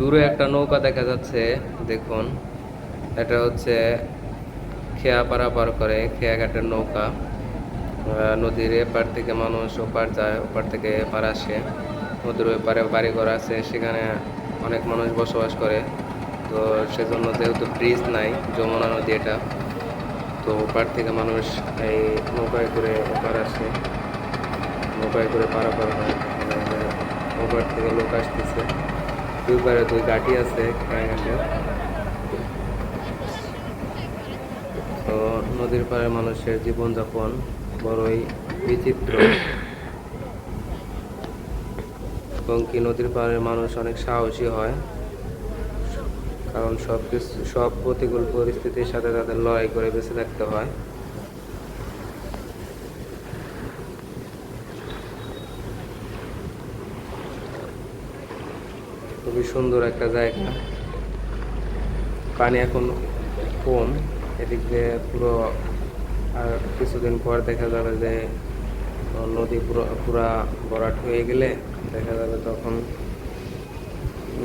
দূরে একটা নৌকা দেখা যাচ্ছে, দেখুন। এটা হচ্ছে খেয়া পারাপার করে খেয়া ঘাটের নৌকা নদীর এপার থেকে মানুষ ওপার যায়, ওপার থেকে এপার আসে। নদীর ওপারে বাড়ি ঘর আছে, সেখানে অনেক মানুষ বসবাস করে। তো সেজন্য যেহেতু ব্রিজ নাই, যমুনা নদী এটা, তো ওপার থেকে মানুষ এই নৌকায় করে ওপার আসে। নৌকায় করে পারাপার হয়। মানে ওপার থেকে লোক আসতেছে। দুই পারে গাটি আছে তো নদীর পাড়ে মানুষের জীবনযাপন বড়ই বিচিত্র। এবং কি নদীর পাড়ের মানুষ অনেক সাহসী হয়, কারণ সব কিছু সব প্রতিকূল পরিস্থিতির সাথে তাদের লড়াই করে বেঁচে থাকতে হয়। খুবই সুন্দর একটা জায়গা। পানি এখন কম, এদিক দিয়ে পুরো আর কিছুদিন পর দেখা যাবে যে নদী পুরো, পুরা ভরাট হয়ে গেলে দেখা যাবে তখন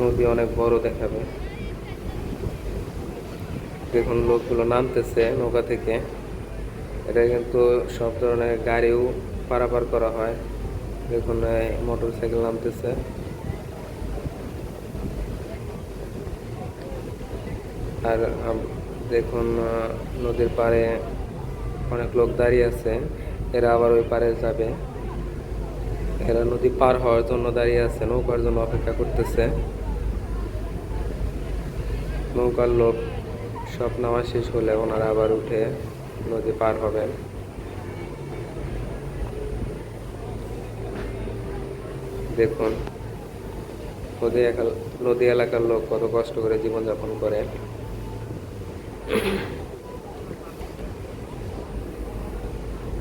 নদী অনেক বড় দেখাবে। দেখুন লোকগুলো নামতেছে নৌকা থেকে। এটা কিন্তু সব ধরনের গাড়িও পারাপার করা হয়। দেখুন মোটর সাইকেল নামতেছে। আর দেখুন নদীর পাড়ে অনেক লোক দাঁড়িয়ে আছে। এরা আবার ওই পাড়ে যাবে। এরা নদী পার হওয়ার জন্য দাঁড়িয়ে আছে, নৌকার জন্য অপেক্ষা করতেছে। নৌকার লোক সব নামা শেষ হলে ওনারা আবার উঠে নদী পার হবেন। দেখুন, নদী নদী এলাকার লোক কত কষ্ট করে জীবনযাপন করে।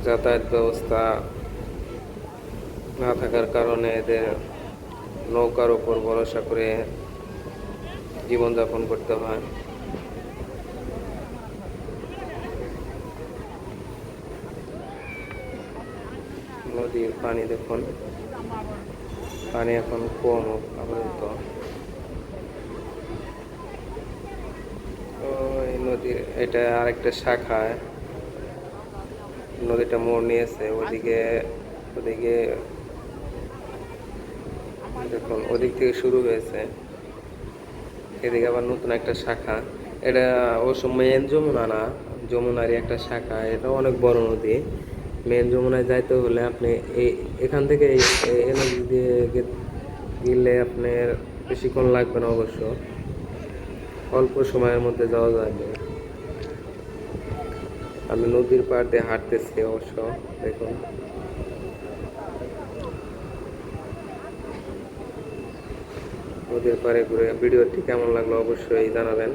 যাতায়াত ব্যবস্থা না থাকার কারণে এদের নৌকার উপর ভরসা করে জীবনযাপন করতে হয়। নদীর পানি দেখুন। পানি এখন কম আপাতত তো এই নদীর, এটা আরেকটা শাখা। নদীটা মোড় নিয়েছে, ওদিকে ওদিকে দেখুন ওদিক থেকে শুরু হয়েছে, এদিকে আবার নতুন একটা শাখা। এটা অবশ্য মেন যমুনা না, যমুনারই একটা শাখা। এটা অনেক বড় নদী। মেন যমুনায় যাইতে হলে আপনি এই এখান থেকে এই নদী দিয়ে গেলে আপনার বেশিক্ষণ লাগবে না অবশ্য। অল্প সময়ের মধ্যে যাওয়া যাবে। আমি নদীর পাড় দিয়ে হাঁটতেছি অবশ্য, দেখুন। নদীর পাড়ে ঘুরে ভিডিওটি কেমন লাগল অবশ্যই জানাবেন।